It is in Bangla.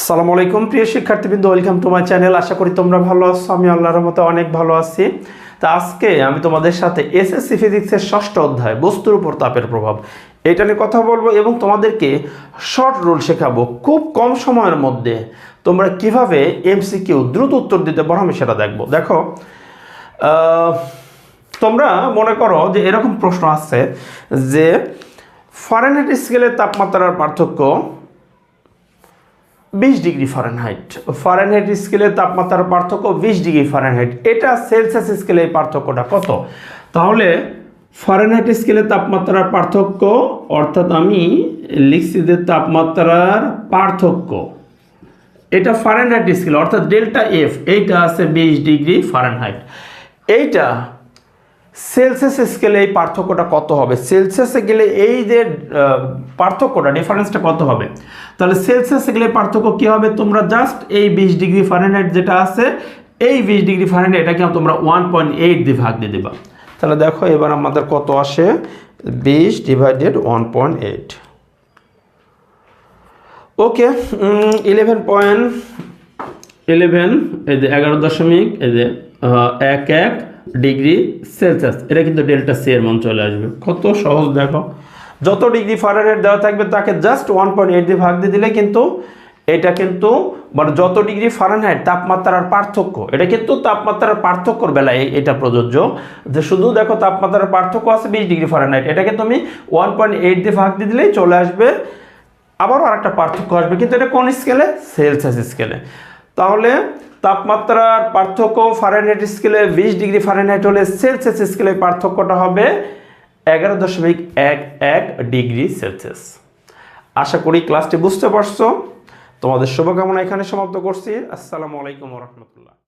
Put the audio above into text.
আসসালামু আলাইকুম, প্রিয় শিক্ষার্থীবৃন্দ ওয়েলকাম টু মাই চ্যানেল আশা করি তোমরা ভালো আছো, আমি আল্লাহর মতো অনেক ভালো আছি। তা আজকে আমি তোমাদের সাথে এসএসসি ফিজিক্সের ষষ্ঠ অধ্যায়, বস্তুর উপর তাপের প্রভাব, এটা নিয়ে কথা বলব এবং তোমাদেরকে শর্ট রুল শেখাবো। খুব কম সময়ের মধ্যে তোমরা কীভাবে এমসিকিউ দ্রুত উত্তর দিতে পারো, আমি সেটা দেখব। দেখো তোমরা মনে করো যে এরকম প্রশ্ন আসছে যে ফারেনহাইট স্কেলের তাপমাত্রার পার্থক্য বিশ ডিগ্রি ফারেনহাইট ফারেনহাইট স্কেলের তাপমাত্রার পার্থক্য বিশ ডিগ্রি ফারেনহাইট এটা সেলসিয়াস স্কেলে পার্থক্যটা কত? তাহলে ফারেনহাইট স্কেলের তাপমাত্রার পার্থক্য, অর্থাৎ আমি লিখছি যে তাপমাত্রার পার্থক্য। এটা ফারেনহাইট স্কেল অর্থাৎ ডেল্টা এফ এইটা আছে বিশ ডিগ্রি ফারেনহাইট এইটা সেলসিয়াস স্কেলে এই পার্থক্যটা কত হবে? সেলসিয়াসে গেলে এই যে পার্থক্যটা ডিফারেন্সটা কত হবে? তাহলে সেলসিয়াসে গেলে পার্থক্য কী হবে? তোমরা জাস্ট এই বিশ ডিগ্রি ফারেনহাইট যেটা আছে, এই বিশ ডিগ্রি ফারেনহাইট এটাকে তোমরা ওয়ান পয়েন্ট এইট দিয়ে ভাগ দিয়ে দেবা। তাহলে দেখো এবার আমাদের কত আসে? বিশ divided one point eight okay eleven point eleven এই যে এগারো দশমিক, এই যে এক এক ডিগ্রি সেলসিয়াস। এটা কিন্তু ডেল্টা সি এর মান চলে আসবে। কত সহজ, দেখো। যত ডিগ্রি ফারেনহাইট দেওয়া থাকবে, তাকে জাস্ট ওয়ান পয়েন্ট এইট দিয়ে ভাগ দিয়ে দিলে কিন্তু এটা কিন্তু মানে যত ডিগ্রি ফারেনহাইট, তাপমাত্রার পার্থক্য, এটা কিন্তু তাপমাত্রার পার্থক্যর বেলায় এটা প্রযোজ্য। যে শুধু দেখো তাপমাত্রার পার্থক্য আছে বিশ ডিগ্রি ফারেনহাইট, এটাকে তুমি ওয়ান পয়েন্ট এইট দিয়ে ভাগ দিয়ে দিলেই চলে আসবে। আবারও আরেকটা পার্থক্য আসবে, কিন্তু এটা কোন স্কেলে সেলসিয়াস স্কেলে তাহলে তাপমাত্রার পার্থক্য ফারেনহাইট স্কেলে বিশ ডিগ্রি ফারেনহাইট হলে সেলসিয়াস স্কেলে পার্থক্যটা হবে এগারো দশমিক এক এক ডিগ্রি সেলসিয়াস আশা করি ক্লাসটি বুঝতে পারছ। তোমাদের শুভকামনা এখানে সমাপ্ত করছি। আসসালামু আলাইকুম রহমতুল্লাহ।